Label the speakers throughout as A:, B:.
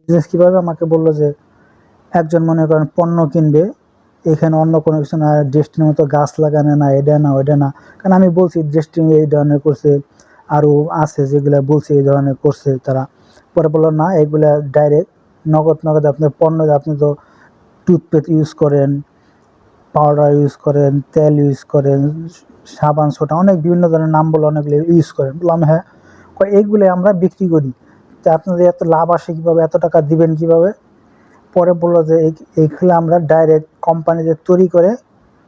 A: Business কীভাবে আমাকে বলল যে একজন মনে করেন পণ্য কিনবে, এখানে অন্য কোনো কিছু না ডেস্টিনের মতো গাছ লাগানো না এটা না ওইটা না। কারণ আমি বলছি ডেস্টিনি এই ধরনের করছে আরও আছে যেগুলো বলছে এই ধরনের করছে তারা। পরে বলল, না, এগুলা ডাইরেক্ট নগদ নগদ আপনার পণ্য, আপনি তো টুথপেস্ট ইউজ করেন পাউডার ইউজ করেন, তেল ইউজ করেন, সাবান সোটা অনেক বিভিন্ন ধরনের নাম বলে অনেকগুলো ইউজ করেন। বললাম হ্যাঁ। এইগুলো আমরা বিক্রি করি। তা আপনাদের এত লাভ আসে কীভাবে? এত টাকা দিবেন কীভাবে? পরে বলল যে এই- এইগুলো আমরা ডাইরেক্ট কোম্পানিতে তৈরি করে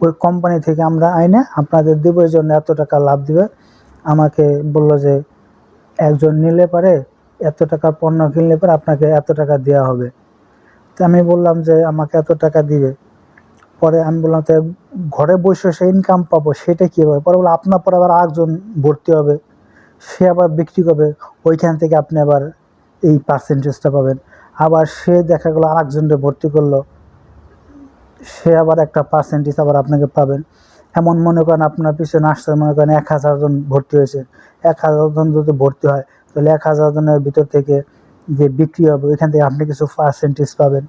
A: ওই কোম্পানি থেকে আমরা আইনে আপনাদের দেবো, এই জন্য এত টাকা লাভ দিবে। আমাকে বলল যে একজন নিলে পারে, এত টাকার পণ্য কিনলে পরে, আপনাকে এত টাকা দেওয়া হবে। তো আমি বললাম যে আমাকে এত টাকা দিবে। পরে আমি বললাম, তো ঘরে বসে সে ইনকাম পাবো, সেটা কীভাবে? পরে বলল, আপনার পরে আবার আরেকজন ভর্তি হবে, সে আবার বিক্রি করবে, ওইখান থেকে আপনি আবার এই পার্সেন্টেজটা পাবেন। আবার সে দেখা গেলো আরেকজনকে ভর্তি করল, সে আবার একটা পার্সেন্টেজ আবার আপনাকে পাবেন। এমন মনে করেন আপনার পিছনে আসতে মনে করেন এক হাজার জন ভর্তি হয়েছে। এক হাজার জন যদি ভর্তি হয়, তাহলে এক হাজার জনের ভিতর থেকে যে বিক্রি হবে, ওইখান থেকে আপনি কিছু পার্সেন্টেজ পাবেন।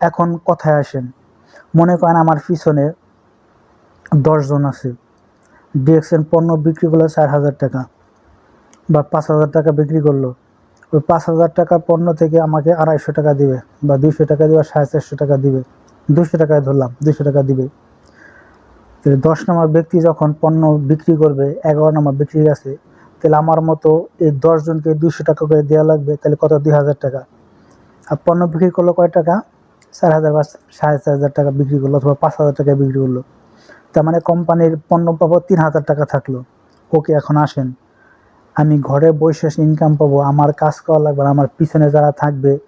A: এখন কথায় আসেন, মনে করেন আমার পিছনে দশজন আছে। ডিএক্সএন পণ্য বিক্রি করল চার হাজার টাকা বা পাঁচ হাজার টাকা বিক্রি করল। ওই পাঁচ হাজার টাকার পণ্য থেকে আমাকে আড়াইশো টাকা দিবে বা দুইশো টাকা দিবে, সাড়ে চারশো টাকা দিবে। দুশো টাকায় ধরলাম দুশো টাকা দিবে। দশ নম্বর ব্যক্তি যখন পণ্য বিক্রি করবে, এগারো নম্বর বিক্রি আছে, তাহলে আমার মতো এই দশজনকে দুশো টাকা করে দেওয়া লাগবে, তাহলে কত? দুই হাজার টাকা। আর পণ্য বিক্রি করল কয় টাকা? চার হাজার বা সাড়ে চার হাজার টাকা বিক্রি করল অথবা পাঁচ হাজার টাকা বিক্রি করল। তার মানে কোম্পানির পণ্য পাবো তিন হাজার টাকা থাকল। ওকে, এখন আসেন। আমি ঘরে বসে ইনকাম পাবো, আমার কাজ করা লাগবে আমার পিছনে যারা থাকবে,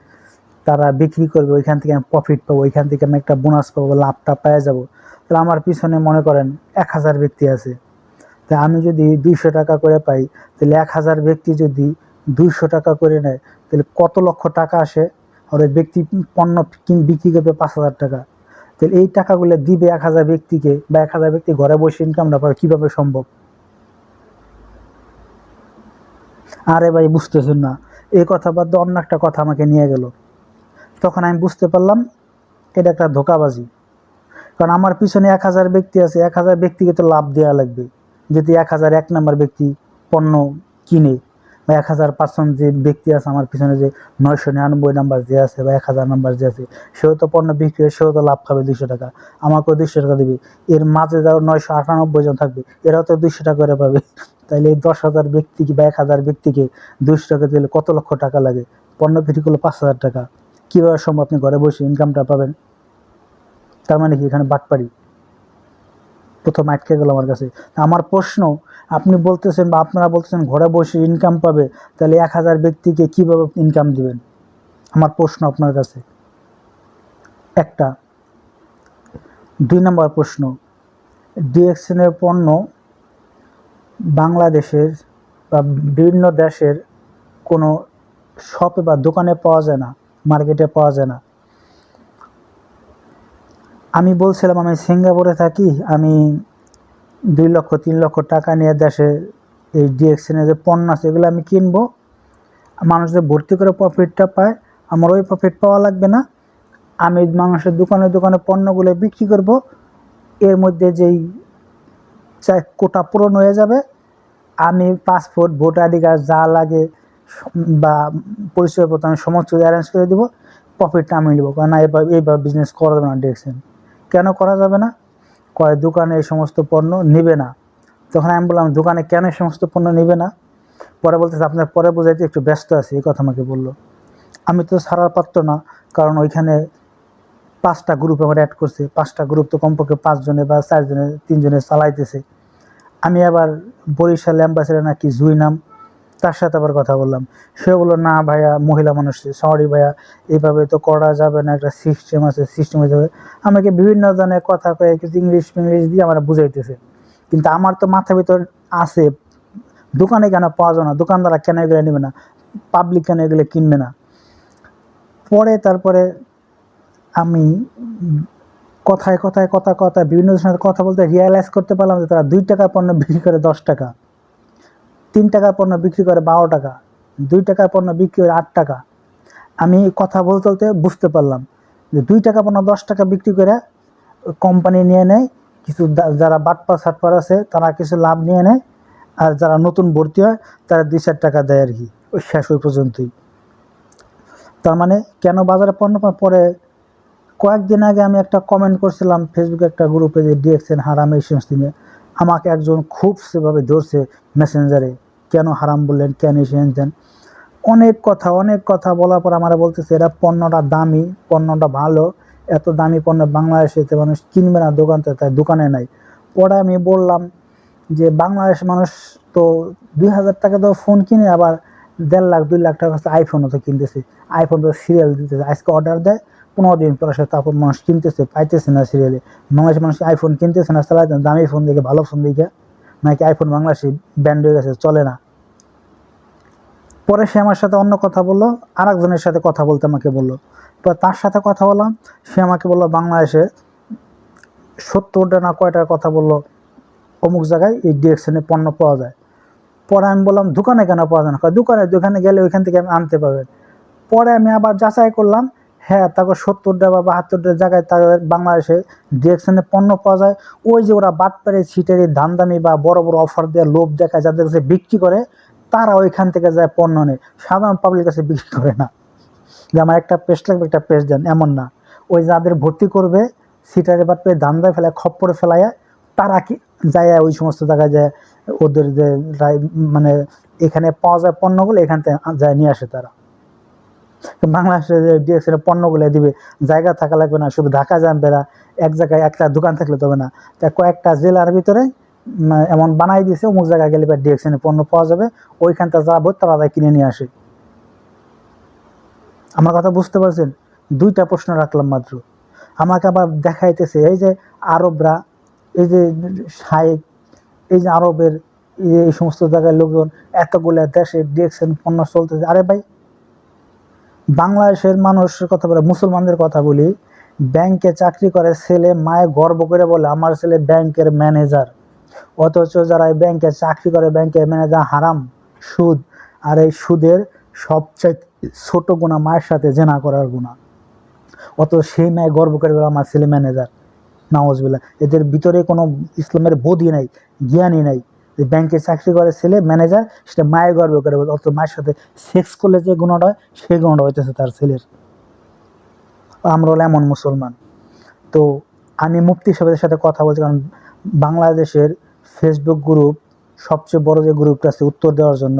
A: তারা বিক্রি করবে, ওইখান থেকে আমি প্রফিট পাবো, ওইখান থেকে আমি একটা বোনাস পাবো, লাভটা পেয়ে যাব। তাহলে আমার পিছনে মনে করেন এক হাজার ব্যক্তি আছে। তা আমি যদি দুইশো টাকা করে পাই, তাহলে এক হাজার ব্যক্তি যদি দুইশো টাকা করে নেয়, তাহলে কত লক্ষ টাকা আসে? আর ওই ব্যক্তি পণ্য কিন- বিক্রি করবে পাঁচ হাজার টাকা। তাহলে এই টাকাগুলো দিবে এক হাজার ব্যক্তিকে, বা এক হাজার ব্যক্তি ঘরে বসে ইনকামটা পাবে, কীভাবে সম্ভব? আরে ভাই, বুঝতেছেন না। এই কথা বাদ অন্য একটা কথা আমাকে নিয়ে গেল। তখন আমি বুঝতে পারলাম, এটা একটা ধোকাবাজি। কারণ আমার পিছনে এক হাজার ব্যক্তি আছে, এক হাজার ব্যক্তিকে তো লাভ দেওয়া লাগবে। যদি এক হাজার এক নম্বর ব্যক্তি পণ্য কিনে, বা এক হাজার পার্সেন্ট যে ব্যক্তি আছে আমার পিছনে যে নয়শো নিরানব্বই নাম্বার যে আছে, বা এক হাজার নাম্বার যে আছে, সেও তো পণ্য বিক্রি করে, সেও তো লাভ খাবে দুইশো টাকা। আমাকেও দুইশো টাকা দেবে। এর মাঝে যারা নয়শো আটানব্বই জন থাকবে, এরাও তো দুইশো টাকা করে পাবে। তাহলে এই দশ হাজার ব্যক্তিকে বা এক হাজার ব্যক্তিকে দুইশো টাকা দিলে কত লক্ষ টাকা লাগে? পণ্য বিক্রি করলে পাঁচ হাজার টাকা। কীভাবে সম্ভব আপনি ঘরে বসে ইনকামটা পাবেন? তার মানে কি এখানে বাটপাড়ি? প্রথম আটকে গেল আমার কাছে। আমার প্রশ্ন, আপনি বলতেছেন বা আপনারা বলতেছেন ঘরে বসে ইনকাম পাবে তাহলে এক হাজার ব্যক্তিকে কীভাবে ইনকাম দিবেন? আমার প্রশ্ন আপনার কাছে। একটা। দুই নম্বর প্রশ্ন। ডিএক্সএনের পণ্য বাংলাদেশের বা বিভিন্ন দেশের কোনো শপে বা দোকানে পাওয়া যায় না, মার্কেটে পাওয়া যায় না। আমি বলছিলাম, আমি সিঙ্গাপুরে থাকি, আমি দুই লক্ষ, তিন লক্ষ টাকা নিয়ে দেশে এই ডিএক্সএনে যে পণ্য আছে, এগুলো আমি কিনবো। মানুষ যে ভর্তি করে প্রফিটটা পায়, আমার ওই প্রফিট পাওয়া লাগবে না। আমি মানুষের দোকানে দোকানে পণ্যগুলো বিক্রি করব। এর মধ্যে যেই চাই কোটা পূরণ হয়ে যাবে। আমি পাসপোর্ট ভোটার আইডি কার্ড যা লাগে বা পরিচয়পত্র আমি সমস্ত অ্যারেঞ্জ করে দিব প্রফিটটা আমি নেব। কারণ না এইভাবে বিজনেস করা যাবে না ডিরেকশন কেন করা যাবে না? কয়, দোকানে এই সমস্ত পণ্য নেবে না। তখন আমি বললাম, দোকানে কেন এই সমস্ত পণ্য নেবে না? পরে বলতেছে, আপনার পরে বোঝাইতে একটু ব্যস্ত আছি, এই কথা আমাকে বলল। আমি তো ছাড়ার পাত্র না, কারণ ওইখানে পাঁচটা গ্রুপ আমার অ্যাড করছে। পাঁচটা গ্রুপ তো কমপক্ষে পাঁচজনে বা চারজনে, তিনজনে চালাইতেছে। আমি আবার বরিশাল অ্যাম্বাসেডার নাকি জুই নাম তার সাথে আবার কথা বললাম। সে বলল, না ভাইয়া, মহিলা মানুষ, সরি ভাইয়া এইভাবে তো করা যাবে না, একটা সিস্টেম আছে সিস্টেম হয়ে যাবে আমাকে বিভিন্ন ধরনের কথা কয়ে কিছু ইংলিশ ফিংলিশ দিয়ে আমার বুঝাইতেছে। কিন্তু আমার তো মাথা ভিতর আছে, দোকানে কেন পাওয়া যাবে না, দোকানদাররা কেন এগুলো নেবে না পাবলিক কেন এগুলো কিনবে না? পরে তারপরে আমি কথায় কথায় কথা কথা বিভিন্ন সাথে কথা বলতে রিয়ালাইজ করতে পারলাম যে তারা দুই টাকার পণ্য বিক্রি করে দশ টাকা, তিন টাকার পণ্য বিক্রি করে বারো টাকা, দুই টাকার পণ্য বিক্রি করে আট টাকা। আমি কথা বলতে বলতে বুঝতে পারলাম যে দুই টাকা পণ্য দশ টাকা বিক্রি করে কোম্পানি নিয়ে নেয়, কিছু যারা বাটপা সাটপার আছে তারা কিছু লাভ নিয়ে নেয়, আর যারা নতুন ভর্তি হয় তারা দুই চার টাকা দেয় আর কি, ওই শেষ ওই পর্যন্তই। তার মানে কেন বাজারে পণ্য পরে কয়েকদিন আগে আমি একটা কমেন্ট করছিলাম ফেসবুকে একটা গ্রুপে যে ডিএক্সএন হারাম এই সমস্ত নিয়ে। আমাকে একজন খুব সেভাবে ধরছে মেসেঞ্জারে কেন হারাম বললেন, কেন এসেছেন অনেক কথা অনেক কথা বলার পর আমরা বলতেছে, এরা পণ্যটা দামি, পণ্যটা ভালো, এত দামি পণ্য বাংলাদেশে মানুষ কিনবে না দোকান তাই দোকানে নাই। পরে আমি বললাম যে, বাংলাদেশ মানুষ তো দুই হাজার টাকা তো ফোন কিনে, আবার দেড় লাখ, দুই লাখ টাকা আইফোনও তো কিনতেছে। আইফোন তো সিরিয়াল দিতেছে, আজকে অর্ডার দেয় পনেরো দিন পর আসে তারপর মানুষ কিনতেছে, পাইতেছে না সিরিয়ালে বাংলাদেশের মানুষ আইফোন কিনতেছে না? চালাইতে দামি ফোন দেখে, ভালো ফোন দেখে? নাকি আইফোন বাংলাদেশে ব্যান্ড হয়ে গেছে, চলে না? পরে সে আমার সাথে অন্য কথা বলল আর একজনের সাথে কথা বলতে আমাকে বলল। পরে তার সাথে কথা বললাম, সে আমাকে বলল, বাংলাদেশে সত্তরটা না কয়টার কথা বলল, অমুক জায়গায় এই ডিএক্সএনে পণ্য পাওয়া যায়? পরে আমি বললাম, দোকানে কেন পাওয়া যায় না? দোকানে দোকানে গেলে ওইখান থেকে আমি আনতে পারবেন পরে আমি আবার যাচাই করলাম হ্যাঁ তারপর সত্তরটা বা বাহাত্তরটা জায়গায় তাদের বাংলাদেশে ডিরেকশনে পণ্য পাওয়া যায়। ওই যে ওরা বাট পেরে ছিটের ধান দামি বা বড় বড় অফার দেওয়া লোভ দেখায় যাদের কাছে বিক্রি করে, তারা ওইখান থেকে যায় পণ্য নেয়। সাধারণ পাবলিক কাছে বিক্রি করে না। যে আমার একটা পেস্ট লাগবে, একটা পেস্ট দেন, এমন না। ওই যাদের ভর্তি করবে সিটারে বাট পেয়ে ধান দেয় ফেলায়, খপ্পরে ফেলায়, তারা কি যায় ওই সমস্ত জায়গায় যায়, ওদের যে মানে এখানে পাওয়া যায় পণ্যগুলো, এখান থেকে যায়, নিয়ে আসে তারা। বাংলাদেশে যে ডিএক্সের পণ্যগুলো দিবে, জায়গা থাকা লাগবে না, শুধু ঢাকা যাবে না এক জায়গায় একটা দোকান থাকলে তবে না। তা কয়েকটা জেলার ভিতরে এমন বানাই দিয়েছে অমুক জায়গায় গেলে বা ডিএক্সের পণ্য পাওয়া যাবে ওইখান থেকে যাব তারা কিনে নিয়ে আসে। আমার কথা বুঝতে পারছেন? দুইটা প্রশ্ন রাখলাম মাত্র। আমাকে আবার দেখাইতেছে, এই যে আরবরা, এই যে শায়েক এই যে আরবের, এই সমস্ত জায়গায় লোকজন, এতগুলো দেশে ডিএক্সএন পণ্য চলতেছে। আরে ভাই বাংলাদেশের মানুষের কথা বলে, মুসলমানদের কথা বলি, ব্যাংকে চাকরি করে ছেলে মায়ে গর্ব করে বলে, আমার ছেলে ব্যাংকের ম্যানেজার। অথচ যারা এই ব্যাংকে চাকরি করে, ব্যাংকের ম্যানেজার হারাম, সুদ। আর এই সুদের সবচেয়ে ছোট গুণা মায়ের সাথে জেনা করার গুণা অত সেই মায়ে গর্ব করে বলে, আমার ছেলে ম্যানেজার। নওয়াজবিল্লা এদের ভিতরে কোনো ইসলামের বোধই নাই, জ্ঞানই নাই। ব্যাংকে চাকরি করে ছেলে ম্যানেজার সেটা মায়ের গর্ব করে অত মায়ের সাথে সেক্স করলে যে গুণটা হয় সেই গুণটা হইতেছে তার ছেলের। আমরা এমন মুসলমান। তো আমি মুফতি সাহেবের সাথে কথা বলছি, কারণ বাংলাদেশের ফেসবুক গ্রুপ সবচেয়ে বড় যে গ্রুপটা আছে, উত্তর দেওয়ার জন্য,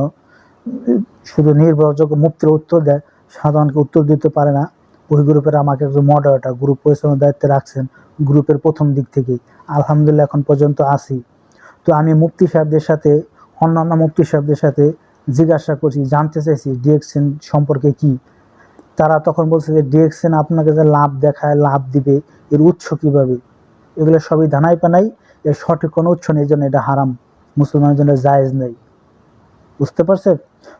A: শুধু নির্ভরযোগ্য মুক্তির উত্তর দেয়, সাধারণকে উত্তর দিতে পারে না। ওই গ্রুপের আমাকে একজন মডারেটার গ্রুপ পরিচালনার দায়িত্বে রাখছেন গ্রুপের প্রথম দিক থেকেই। আলহামদুলিল্লাহ এখন পর্যন্ত আসি তো আমি মুফতি সাহেবদের সাথে, অন্যান্য মুফতি সাহেবদের সাথে জিজ্ঞাসা করছি, জানতে চাইছি ডিএক্সএন সম্পর্কে কি। তারা তখন বলছে যে ডিএক্সএন আপনাকে যে লাভ দেখায়, লাভ দিবে, এর উৎস কীভাবে? এগুলো সবই ধানাই পানাই, এর সঠিক কোনো উৎস নেই জন্য এটা হারাম। মুসলমানের জন্য জায়েজ নেই। বুঝতে পারছেন?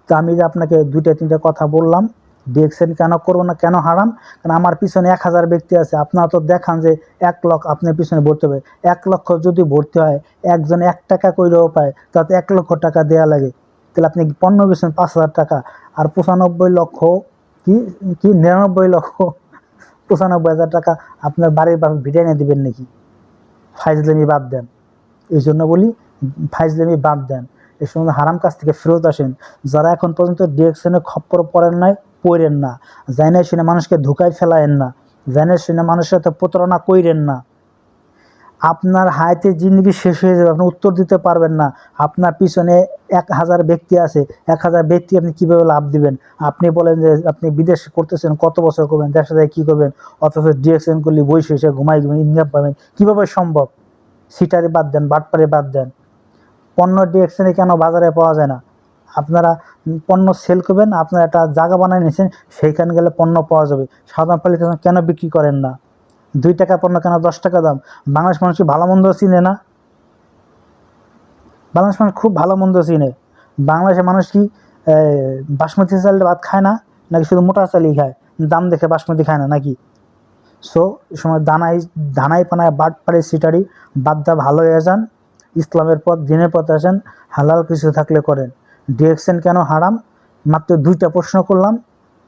A: তো আমি যে আপনাকে দুইটা, তিনটা কথা বললাম ডিএক্সএন কেন করব না কেন হারাম কারণ আমার পিছনে এক হাজার ব্যক্তি আছে, আপনারা তো দেখান যে এক লক্ষ আপনার পিছনে ভর্তি হবে। এক লক্ষ যদি ভর্তি হয়, একজন এক টাকা কইরেও পায়, তাতে এক লক্ষ টাকা দেয়া লাগে। তাহলে আপনি পণ্য বেছেন পাঁচ হাজার টাকা? আর পঁচানব্বই লক্ষ কি কি নিরানব্বই লক্ষ পঁচানব্বই হাজার টাকা আপনার বাড়ির বাড়ি ভিটে এনে দিবেন নাকি? ফাইজলামি বাদ দেন। এই জন্য বলি, ফাইজলামি বাদ দেন। এই সময় হারাম কাজ থেকে ফেরত আসেন। যারা এখন পর্যন্ত ডিরেকশনে খপ্পর পড়েন নাই পড়েন না। জাইনা শুনে মানুষকে ধোকায় ফেলায়েন না। জানে শুনে মানুষের সাথে প্রতারণা কইরেন না। আপনার হাইতে জিন্দগি শেষ হয়ে যাবে, আপনি উত্তর দিতে পারবেন না। আপনার পিছনে এক হাজার ব্যক্তি আছে, এক হাজার ব্যক্তি আপনি কীভাবে লাভ দিবেন? আপনি বলেন যে, আপনি বিদেশ করতেছেন, কত বছর করবেন, দেশে যায় কী করবেন? অথচ ডিএক্সএন করলে বসে এসে ঘুমাই ঘুমাই ইনকাম পাবেন। কীভাবে সম্ভব? সিটারে বাদ দেন, বাটপারে বাদ দেন। পণ্য ডিএক্সএনে কেন বাজারে পাওয়া যায় না? আপনারা পণ্য সেল করবেন, আপনারা একটা জায়গা বানিয়ে নিয়েছেন, সেইখানে গেলে পণ্য পাওয়া যাবে। সাধারণ পাবলিক কেন বিক্রি করেন না? দুই টাকা পণ্য কেন দশ টাকা দাম? বাংলাদেশ মানুষ কি ভালো মন্দ চিনে না? বাংলাদেশ মানুষ খুব ভালো মন্দ চিনে। বাংলাদেশের মানুষ কি বাসমতি চাল ভাত খায় না? নাকি শুধু মোটা চালই খায়? দাম দেখে বাসমতি খায় না, নাকি? সো সময় দানাই দানাই পানায় বাট পাড়ে সিটারি বাদ দা ভালো হয়ে যান। ইসলামের পথ, দিনের পথে আসেন, হালাল কিছু থাকলে করেন। ডিরেকশন কেন হারাম? মাত্র দুইটা প্রশ্ন করলাম।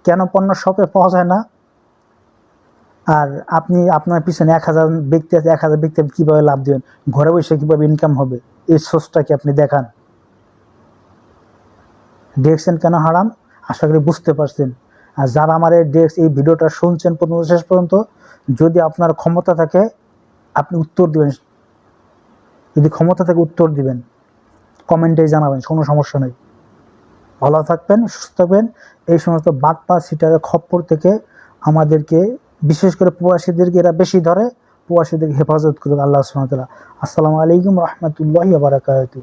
A: কেন পণ্য শপে পাওয়া যায় না? আর আপনি আপনার পিছনে এক হাজার ব্যক্তি আছে, এক হাজার ব্যক্তি আপনি কীভাবে লাভ দেবেন? ঘরে বসে কীভাবে ইনকাম হবে? এই সোর্সটাকে আপনি দেখান? দেখছেন কেন হারাম? আশা করি বুঝতে পারছেন। আর যারা আমার এই ডেস্ক এই ভিডিওটা শুনছেন প্রথম শেষ পর্যন্ত, যদি আপনার ক্ষমতা থাকে, আপনি উত্তর দিবেন। যদি ক্ষমতা থাকে, উত্তর দিবেন। কমেন্টে জানাবেন, কোনো সমস্যা নেই। ভালো থাকবেন, সুস্থ থাকবেন। এই সমস্ত বাটপা, সিটারের খপ্পর থেকে আমাদেরকে, বিশেষ করে প্রবাসীদেরকে এরা বেশি ধরে, প্রবাসীদেরকে হেফাজত করুক আল্লাহ সুমতলা আসসালামু আলাইকুম রহমতুল্লাহ বারাকাতু